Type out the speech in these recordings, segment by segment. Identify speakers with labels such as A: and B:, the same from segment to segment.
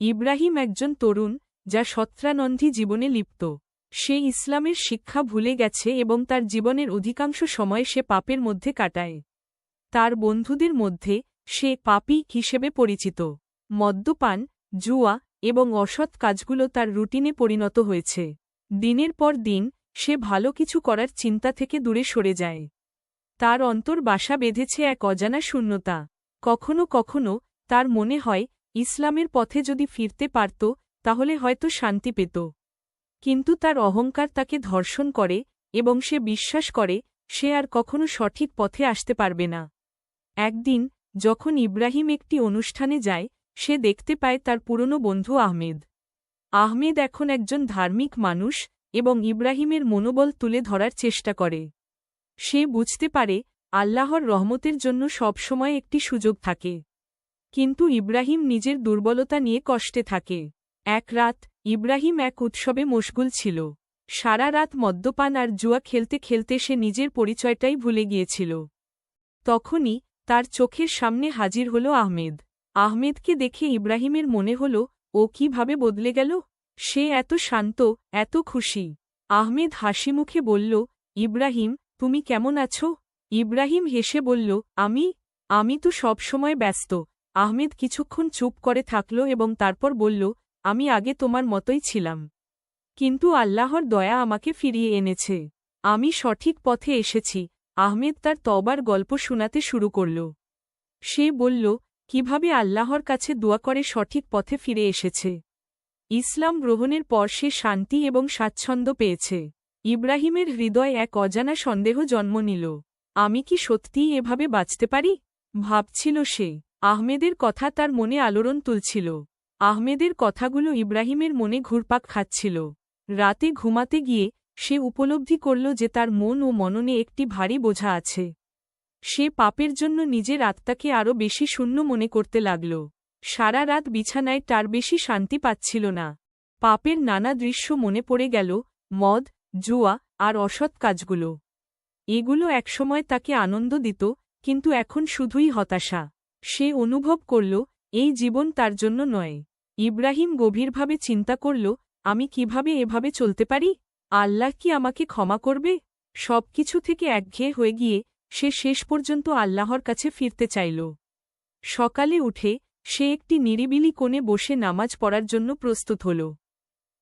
A: ইব্রাহিম একজন তরুণ, যা সত্রানন্ধী জীবনে লিপ্ত। সে ইসলামের শিক্ষা ভুলে গেছে এবং তার জীবনের অধিকাংশ সময় সে পাপের মধ্যে কাটায়। তার বন্ধুদের মধ্যে সে পাপী হিসেবে পরিচিত। মদ্যপান, জুয়া এবং অসৎ কাজগুলো তার রুটিনে পরিণত হয়েছে। দিনের পর দিন সে ভালো কিছু করার চিন্তা থেকে দূরে সরে যায়। তার অন্তর বাসা বেঁধেছে এক অজানা শূন্যতা। কখনো কখনো তার মনে হয় ইসলামের পথে যদি ফিরতে পারত, তাহলে হয়তো শান্তি পেত। কিন্তু তার অহংকার তাকে ধর্ষণ করে এবং সে বিশ্বাস করে, সে আর কখনো সঠিক পথে আসতে পারবে না। একদিন, যখন ইব্রাহিম একটি অনুষ্ঠানে যায়, সে দেখতে পায় তার পুরনো বন্ধু আহমেদ। আহমেদ এখন একজন ধার্মিক মানুষ এবং ইব্রাহিমের মনোবল তুলে ধরার চেষ্টা করে। সে বুঝতে পারে, আল্লাহর রহমতের জন্য সবসময় একটি সুযোগ থাকে। কিন্তু ইব্রাহিম নিজের দুর্বলতা নিয়ে কষ্টে থাকে। এক রাত, ইব্রাহিম এক উৎসবে মশগুল ছিল। সারা রাত মদ্যপান আর জুয়া খেলতে খেলতে সে নিজের পরিচয়টাই ভুলে গিয়েছিল। তখনই তার চোখের সামনে হাজির হল আহমেদ। আহমেদকে দেখে ইব্রাহিমের মনে হল, ও কীভাবে বদলে গেল? সে এত শান্ত, এত খুশি। আহমেদ হাসিমুখে বলল, ইব্রাহিম, তুমি কেমন আছো? ইব্রাহিম হেসে বলল, আমি আমি তো সবসময় ব্যস্ত। আহমেদ কিছুক্ষণ চুপ করে থাকল এবং তারপর বলল, আমি আগে তোমার মতোই ছিলাম। কিন্তু আল্লাহর দয়া আমাকে ফিরিয়ে এনেছে। আমি সঠিক পথে এসেছি। আহমেদ তার তবার গল্প শোনাতে শুরু করল। সে বলল, কীভাবে আল্লাহর কাছে দোয়া করে সঠিক পথে ফিরে এসেছে? ইসলাম গ্রহণের পর সে শান্তি এবং স্বাচ্ছন্দ্য পেয়েছে। ইব্রাহিমের হৃদয় এক অজানা সন্দেহ জন্ম নিল। আমি কি সত্যিই এভাবে বাঁচতে পারি? ভাবছিল সে। আহমেদের কথা তার মনে আলোড়ন তুলছিল। আহমেদের কথাগুলো ইব্রাহিমের মনে ঘুরপাক খাচ্ছিল। রাতে ঘুমাতে গিয়ে সে উপলব্ধি করল যে তার মন ও মননে একটি ভারী বোঝা আছে। সে পাপের জন্য নিজের আত্মাকে আরও বেশি শূন্য মনে করতে লাগল। সারা রাত বিছানায় তার বেশি শান্তি পাচ্ছিল না। পাপের নানা দৃশ্য মনে পড়ে গেল, মদ, জুয়া আর অসৎ কাজগুলো। এগুলো একসময় তাকে আনন্দ দিত, কিন্তু এখন শুধুই হতাশা। সে অনুভব করল, এই জীবন তার জন্য নয়। ইব্রাহিম গভীরভাবে চিন্তা করল, আমি কীভাবে এভাবে চলতে পারি? আল্লাহ কি আমাকে ক্ষমা করবে? সবকিছু থেকে একঘেয়ে হয়ে গিয়ে সে শেষ পর্যন্ত আল্লাহর কাছে ফিরতে চাইল। সকালে উঠে সে একটি নিরিবিলি কোণে বসে নামাজ পড়ার জন্য প্রস্তুত হল।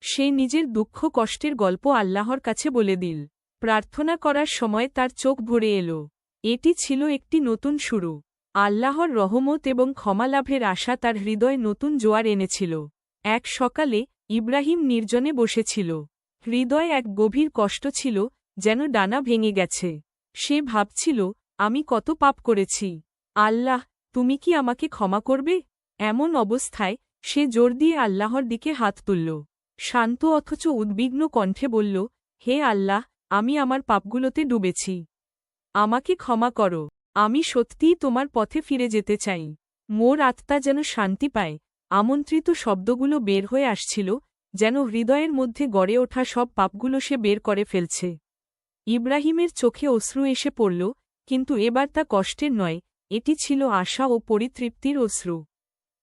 A: সে নিজের দুঃখ কষ্টের গল্প আল্লাহর কাছে বলে দিল। প্রার্থনা করার সময় তার চোখ ভরে এল। এটি ছিল একটি নতুন শুরু। আল্লাহর রহমত এবং ক্ষমালাভের আশা তার হৃদয় নতুন জোয়ার এনেছিল। এক সকালে ইব্রাহিম নির্জনে বসেছিল। হৃদয় এক গভীর কষ্ট ছিল যেন ডানা ভেঙে গেছে। সে ভাবছিল, আমি কত পাপ করেছি। আল্লাহ, তুমি কি আমাকে ক্ষমা করবে? এমন অবস্থায় সে জোর দিয়ে আল্লাহর দিকে হাত তুলল। শান্ত অথচ উদ্বিগ্ন কণ্ঠে বলল, হে আল্লাহ, আমি আমার পাপগুলোতে ডুবেছি। আমাকে ক্ষমা করো। আমি সত্যিই তোমার পথে ফিরে যেতে চাই। মোর আত্মা যেন শান্তি পায়। আমন্ত্রিত শব্দগুলো বের হয়ে আসছিল, যেন হৃদয়ের মধ্যে গড়ে ওঠা সব পাপগুলো সে বের করে ফেলছে। ইব্রাহিমের চোখে অশ্রু এসে পড়ল, কিন্তু এবার তা কষ্টের নয়, এটি ছিল আশা ও পরিতৃপ্তির অশ্রু।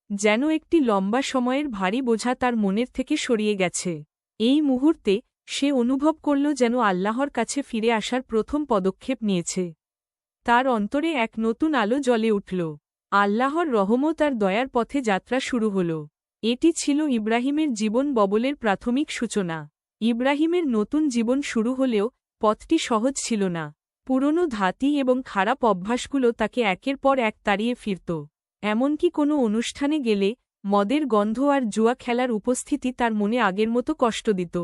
A: যেন একটি লম্বা সময়ের ভারী বোঝা তার মনের থেকে সরিয়ে গেছে। এই মুহূর্তে সে অনুভব করল যেন আল্লাহর কাছে ফিরে আসার প্রথম পদক্ষেপ নিয়েছে। তার অন্তরে এক নতুন আলো জ্বলে উঠল। আল্লাহর রহমত আর দয়ার পথে যাত্রা শুরু হল। এটি ছিল ইব্রাহিমের জীবন ববলের প্রাথমিক সূচনা। ইব্রাহিমের নতুন জীবন শুরু হলেও পথটি সহজ ছিল না। পুরনো ধাতি এবং খারাপ অভ্যাসগুলো তাকে একের পর এক তাড়িয়ে ফিরত। এমনকি কোনো অনুষ্ঠানে গেলে মদের গন্ধ আর জুয়া খেলার উপস্থিতি তার মনে আগের মতো কষ্ট দিত।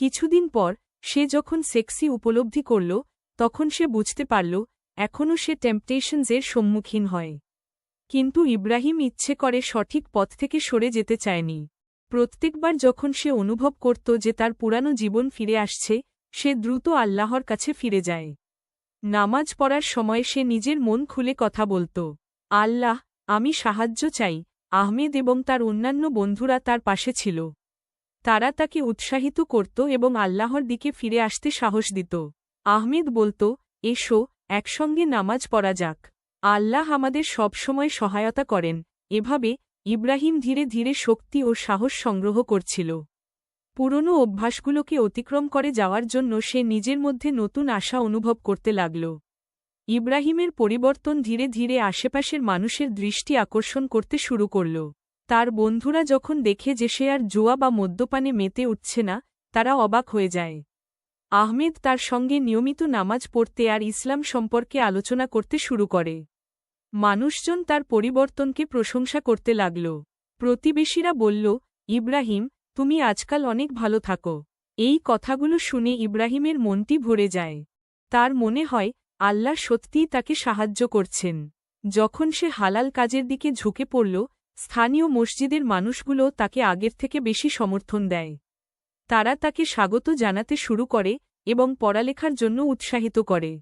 A: কিছুদিন পর সে যখন সেক্সি উপলব্ধি করল, তখন সে বুঝতে পারল এখনও সে টেম্পটেশনসের সম্মুখীন হয়। কিন্তু ইব্রাহিম ইচ্ছে করে সঠিক পথ থেকে সরে যেতে চায়নি। প্রত্যেকবার যখন সে অনুভব করত যে তার পুরানো জীবন ফিরে আসছে, সে দ্রুত আল্লাহর কাছে ফিরে যায়। নামাজ পড়ার সময় সে নিজের মন খুলে কথা বলত, আল্লাহ, আমি সাহায্য চাই। আহমেদ এবং তার অন্যান্য বন্ধুরা তার পাশে ছিল। তারা তাকে উৎসাহিত করত এবং আল্লাহর দিকে ফিরে আসতে সাহস দিত। আহমেদ বলত, এসো একসঙ্গে নামাজ পড়া যাক। আল্লাহ আমাদের সবসময় সহায়তা করেন। এভাবে ইব্রাহিম ধীরে ধীরে শক্তি ও সাহস সংগ্রহ করছিল। পুরনো অভ্যাসগুলোকে অতিক্রম করে যাওয়ার জন্য সে নিজের মধ্যে নতুন আশা অনুভব করতে লাগল। ইব্রাহিমের পরিবর্তন ধীরে ধীরে আশেপাশের মানুষের দৃষ্টি আকর্ষণ করতে শুরু করল। তার বন্ধুরা যখন দেখে যে সে আর জোয়া বা মদ্যপানে মেতে উঠছে না, তারা অবাক হয়ে যায়। আহমেদ তার সঙ্গে নিয়মিত নামাজ পড়তে আর ইসলাম সম্পর্কে আলোচনা করতে শুরু করে। মানুষজন তার পরিবর্তনকে প্রশংসা করতে লাগল। প্রতিবেশীরা বলল, ইব্রাহিম, তুমি আজকাল অনেক ভালো থাকো। এই কথাগুলো শুনে ইব্রাহিমের মনটি ভরে যায়। তার মনে হয়, আল্লাহ সত্যিই তাকে সাহায্য করছেন। যখন সে হালাল কাজের দিকে ঝুঁকে পড়ল, স্থানীয় মসজিদের মানুষগুলো তাকে আগের থেকে বেশি সমর্থন দেয়। তারা তাকে স্বাগত জানাতে শুরু করে এবং পড়ালেখার জন্য উৎসাহিত করে।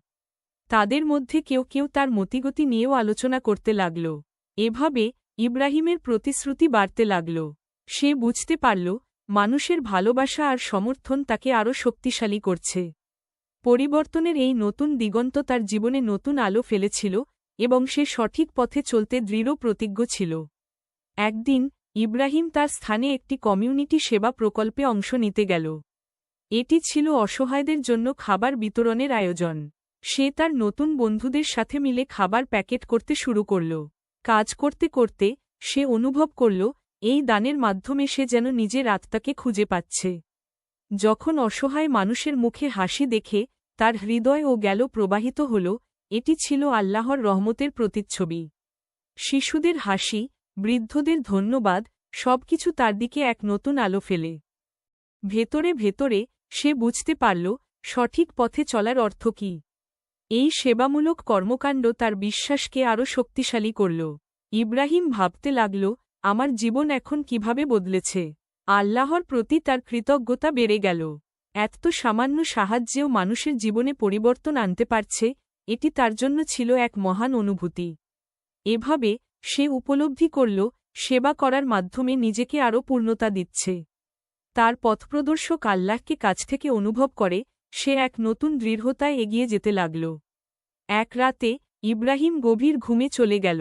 A: তাদের মধ্যে কেউ কেউ তার মতিগতি নিয়েও আলোচনা করতে লাগল। এভাবে ইব্রাহিমের প্রতিশ্রুতি বাড়তে লাগল। সে বুঝতে পারল, মানুষের ভালোবাসা আর সমর্থন তাকে আরও শক্তিশালী করছে। পরিবর্তনের এই নতুন দিগন্ত তার জীবনে নতুন আলো ফেলেছিল এবং সে সঠিক পথে চলতে দৃঢ় প্রতিজ্ঞ ছিল। একদিন ইব্রাহিম তার স্থানে একটি কমিউনিটি সেবা প্রকল্পে অংশ নিতে গেল। এটি ছিল অসহায়দের জন্য খাবার বিতরণের আয়োজন। সে তার নতুন বন্ধুদের সাথে মিলে খাবার প্যাকেট করতে শুরু করল। কাজ করতে করতে সে অনুভব করল, এই দানের মাধ্যমে সে যেন নিজের আত্মাকে খুঁজে পাচ্ছে। যখন অসহায় মানুষের মুখে হাসি দেখে তার হৃদয় ও গেল প্রবাহিত হল, এটি ছিল আল্লাহর রহমতের প্রতিচ্ছবি। শিশুদের হাসি বৃদ্ধদের ধন্যবাদ, সবকিছু তার দিকে এক নতুন আলো ফেলে। ভেতরে ভেতরে সে বুঝতে পারল, সঠিক পথে চলার অর্থ কী। এই সেবামূলক কর্মকাণ্ড তার বিশ্বাসকে আরও শক্তিশালী করল। ইব্রাহিম ভাবতে লাগল, আমার জীবন এখন কীভাবে বদলেছে? আল্লাহর প্রতি তার কৃতজ্ঞতা বেড়ে গেল। এত সামান্য সাহায্যেও মানুষের জীবনে পরিবর্তন আনতে পারছে, এটি তার জন্য ছিল এক মহান অনুভূতি। এভাবে সে উপলব্ধি করল, সেবা করার মাধ্যমে নিজেকে আরও পূর্ণতা দিচ্ছে। তার পথপ্রদর্শক আল্লাহকে কাছ থেকে অনুভব করে, সে এক নতুন দৃঢ়তায় এগিয়ে যেতে লাগল। এক রাতে, ইব্রাহিম গভীর ঘুমে চলে গেল।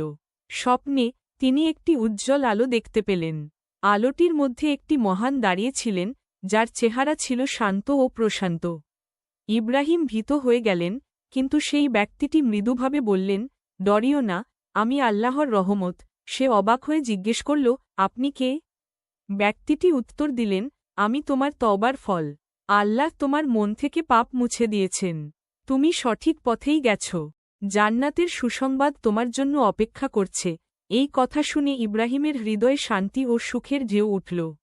A: স্বপ্নে, তিনি একটি উজ্জ্বল আলো দেখতে পেলেন। আলোটির মধ্যে একটি মহান দাঁড়িয়েছিলেন যার চেহারা ছিল শান্ত ও প্রশান্ত। ইব্রাহিম ভীত হয়ে গেলেন, কিন্তু সেই ব্যক্তিটি মৃদুভাবে বললেন, ডরিও না আমি আল্লাহর রহমত। সে অবাক হয়ে জিজ্ঞেস করল, আপনি কে? ব্যক্তিটি উত্তর দিলেন, আমি তোমার তবার ফল। আল্লাহ তোমার মন থেকে পাপ মুছে দিয়েছেন। তুমি সঠিক পথেই গেছ। জান্নাতের সুসংবাদ তোমার জন্য অপেক্ষা করছে। এই কথা শুনে ইব্রাহিমের হৃদয়ে শান্তি ও সুখের ঢেউ উঠল।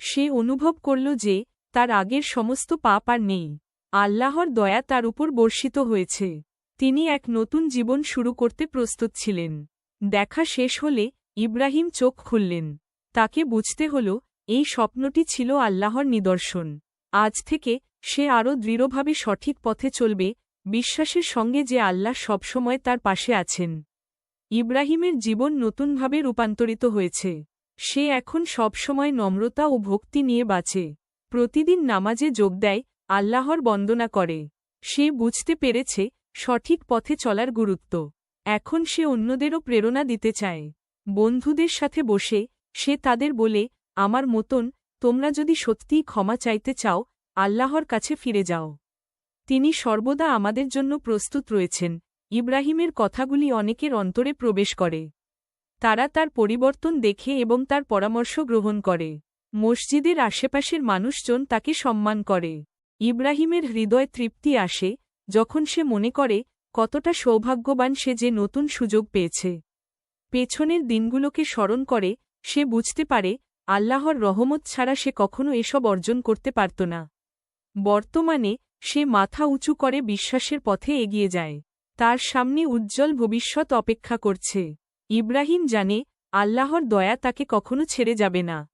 A: সে অনুভব করল যে, তার আগের সমস্ত পাপ আর নেই। আল্লাহর দয়া তার উপর বর্ষিত হয়েছে। তিনি এক নতুন জীবন শুরু করতে প্রস্তুত ছিলেন। দেখা শেষ হলে ইব্রাহিম চোখ খুললেন। তাকে বুঝতে হল, এই স্বপ্নটি ছিল আল্লাহর নিদর্শন। আজ থেকে সে আরও দৃঢ়ভাবে সঠিক পথে চলবে, বিশ্বাসের সঙ্গে যে আল্লাহ সবসময় তার পাশে আছেন। ইব্রাহিমের জীবন নতুনভাবে রূপান্তরিত হয়েছে। সে এখন সবসময় নম্রতা ও ভক্তি নিয়ে বাঁচে। প্রতিদিন নামাজে যোগ দেয়, আল্লাহর বন্দনা করে। সে বুঝতে পেরেছে সঠিক পথে চলার গুরুত্ব। এখন সে অন্যদেরও প্রেরণা দিতে চায়। বন্ধুদের সাথে বসে সে তাদের বলে, আমার মতন, তোমরা যদি সত্যিই ক্ষমা চাইতে চাও, আল্লাহর কাছে ফিরে যাও। তিনি সর্বদা আমাদের জন্য প্রস্তুত রয়েছেন। ইব্রাহিমের কথাগুলি অনেকের অন্তরে প্রবেশ করে। তারা তার পরিবর্তন দেখে এবং তার পরামর্শ গ্রহণ করে। মসজিদের আশেপাশের মানুষজন তাকে সম্মান করে। ইব্রাহিমের হৃদয় তৃপ্তি আসে যখন সে মনে করে কতটা সৌভাগ্যবান সে যে নতুন সুযোগ পেয়েছে। পেছনের দিনগুলোকে স্মরণ করে সে বুঝতে পারে আল্লাহর রহমত ছাড়া সে কখনো এসব অর্জন করতে পারত না। বর্তমানে সে মাথা উঁচু করে বিশ্বাসের পথে এগিয়ে যায়। তার সামনে উজ্জ্বল ভবিষ্যৎ অপেক্ষা করছে। ইব্রাহিম জানে আল্লাহর দয়া তাকে কখনো ছেড়ে যাবে না।